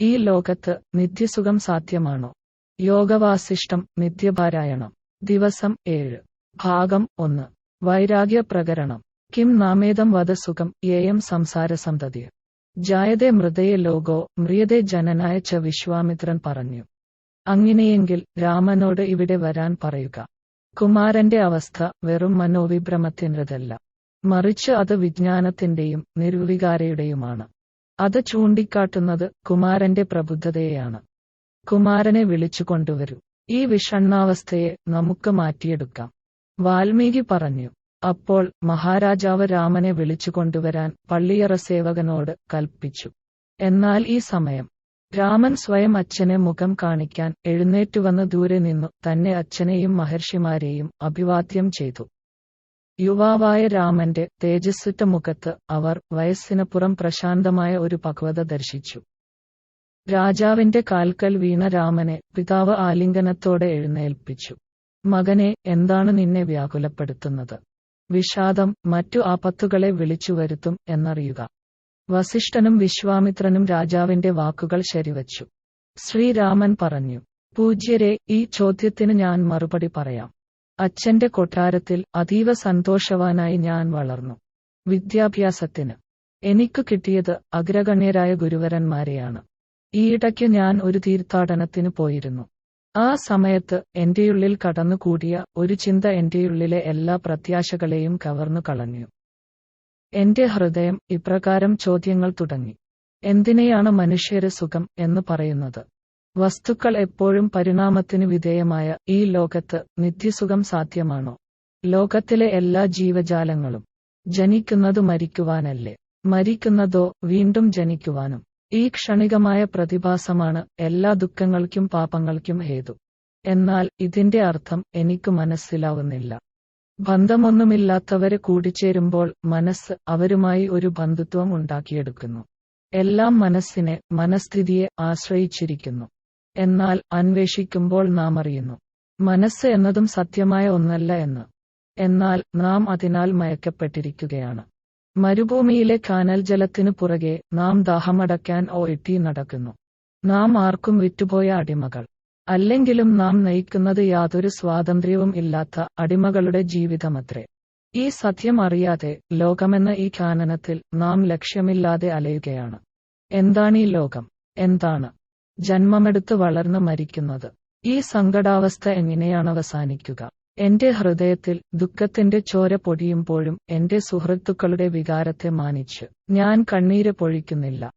ഈ ലോകത്ത് നിത്യസുഖം സാധ്യമാണോ? യോഗവാസിഷ്ടം നിത്യപാരായണം. ദിവസം ഏഴ്. ഭാഗം ഒന്ന്. വൈരാഗ്യ പ്രകരണം കിം നാമേതം വധസുഖം യേയം സംസാരസന്തതി. ജായതേ മൃതയെ ലോകോ മ്രിയതേ ജനനായ ച വിശ്വാമിത്രൻ പറഞ്ഞു. അങ്ങനെയെങ്കിൽ രാമനോട് ഇവിടെ വരാൻ പറയുക. കുമാരന്റെ അവസ്ഥ വെറും മനോവിഭ്രമത്തിന്റെതല്ല. മറിച്ച് അത് വിജ്ഞാനത്തിന്റെയും നിർവികാരയുടെയുമാണ്. അത് ചൂണ്ടിക്കാട്ടുന്നത് കുമാരന്റെ പ്രബുദ്ധതയെയാണ്. കുമാരനെ വിളിച്ചുകൊണ്ടുവരൂ ഈ വിഷണ്ണാവസ്ഥയെ നമുക്ക് മാറ്റിയെടുക്കാം. വാൽമീകി പറഞ്ഞു അപ്പോൾ മഹാരാജാവ് രാമനെ വിളിച്ചുകൊണ്ടുവരാൻ പള്ളിയറ സേവകനോട് കൽപ്പിച്ചു. എന്നാൽ ഈ സമയം രാമൻ സ്വയം അച്ഛനെ മുഖം കാണിക്കാൻ എഴുന്നേറ്റുവന്ന് ദൂരെ നിന്നു തന്നെ അച്ഛനെയും മഹർഷിമാരെയും അഭിവാദ്യം ചെയ്തു. യുവാവായ രാമന്റെ തേജസ്സുറ്റ മുഖത്ത് അവർ വയസ്സിനപ്പുറം പ്രശാന്തമായ ഒരു പക്വത ദർശിച്ചു. രാജാവിന്റെ കാൽക്കൽ വീണ രാമനെ പിതാവ് ആലിംഗനത്തോടെ എഴുന്നേൽപ്പിച്ചു. മകനെ എന്താണ് നിന്നെ വ്യാകുലപ്പെടുത്തുന്നത്? വിഷാദം മറ്റു ആപത്തുകളെ വിളിച്ചു വരുത്തും എന്നറിയുക. വസിഷ്ഠനും വിശ്വാമിത്രനും രാജാവിന്റെ വാക്കുകൾ ശരിവച്ചു. ശ്രീരാമൻ പറഞ്ഞു പൂജ്യരെ ഈ ചോദ്യത്തിന് ഞാൻ മറുപടി പറയാം. അച്ഛന്റെ കൊട്ടാരത്തിൽ അതീവ സന്തോഷവാനായി ഞാൻ വളർന്നു. വിദ്യാഭ്യാസത്തിന്. എനിക്ക് കിട്ടിയത് അഗ്രഗണ്യരായ ഗുരുവരന്മാരെയാണ്. ഈയിടയ്ക്ക് ഞാൻ ഒരു തീർത്ഥാടനത്തിന് പോയിരുന്നു. ആ സമയത്ത് എന്റെയുള്ളിൽ കടന്നുകൂടിയ ഒരു ചിന്ത എന്റെയുള്ളിലെ എല്ലാ പ്രത്യാശകളെയും കവർന്നു കളഞ്ഞു. എന്റെ ഹൃദയം ഇപ്രകാരം ചോദ്യങ്ങൾ തുടങ്ങി. എന്തിനെയാണ് മനുഷ്യര് സുഖം എന്ന് പറയുന്നത്? വസ്തുക്കൾ എപ്പോഴും പരിണാമത്തിന് വിധേയമായ ഈ ലോകത്ത് നിത്യസുഖം സാധ്യമാണോ? ലോകത്തിലെ എല്ലാ ജീവജാലങ്ങളും ജനിക്കുന്നതു മരിക്കുവാനല്ലേ? മരിക്കുന്നതോ വീണ്ടും ജനിക്കുവാനും ഈ ക്ഷണികമായ പ്രതിഭാസമാണ് എല്ലാ ദുഃഖങ്ങൾക്കും പാപങ്ങൾക്കും ഹേതു. എന്നാൽ ഇതിന്റെ അർത്ഥം എനിക്ക് മനസ്സിലാവുന്നില്ല. ബന്ധമൊന്നുമില്ലാത്തവരെ കൂടിച്ചേരുമ്പോൾ മനസ്സ് അവരുമായി ഒരു ബന്ധുത്വം ഉണ്ടാക്കിയെടുക്കുന്നു. എല്ലാം മനസ്സിനെ മനസ്ഥിതിയെ ആശ്രയിച്ചിരിക്കുന്നു. എന്നാൽ അന്വേഷിക്കുമ്പോൾ നാം അറിയുന്നു. മനസ്സ് എന്നതും സത്യമായ ഒന്നല്ല എന്ന്. എന്നാൽ നാം അതിനാൽ മയക്കപ്പെട്ടിരിക്കുകയാണ്. മരുഭൂമിയിലെ കാനൽ ജലത്തിനു പുറകെ നാം ദാഹമടക്കാൻ ഓ ഇട്ടി നടക്കുന്നു. നാം ആർക്കും വിറ്റുപോയ അടിമകൾ. അല്ലെങ്കിലും നാം നയിക്കുന്നത് യാതൊരു സ്വാതന്ത്ര്യവും ഇല്ലാത്ത അടിമകളുടെ ജീവിതമത്രേ. ഈ സത്യം അറിയാതെ ലോകമെന്ന ഈ ഖാനനത്തിൽ നാം ലക്ഷ്യമില്ലാതെ അലയുകയാണ്. എന്താണീ ലോകം? എന്താണ്? ജന്മമെടുത്ത് വളർന്ന് മരിക്കുന്നത്. ഈ സങ്കടാവസ്ഥ എങ്ങനെയാണ് അവസാനിക്കുക? എന്റെ ഹൃദയത്തിൽ ദുഃഖത്തിന്റെ ചോര പൊടിയുമ്പോഴും എന്റെ സുഹൃത്തുക്കളുടെ വികാരത്തെ മാനിച്ച് ഞാൻ കണ്ണീര് പൊഴിക്കുന്നില്ല.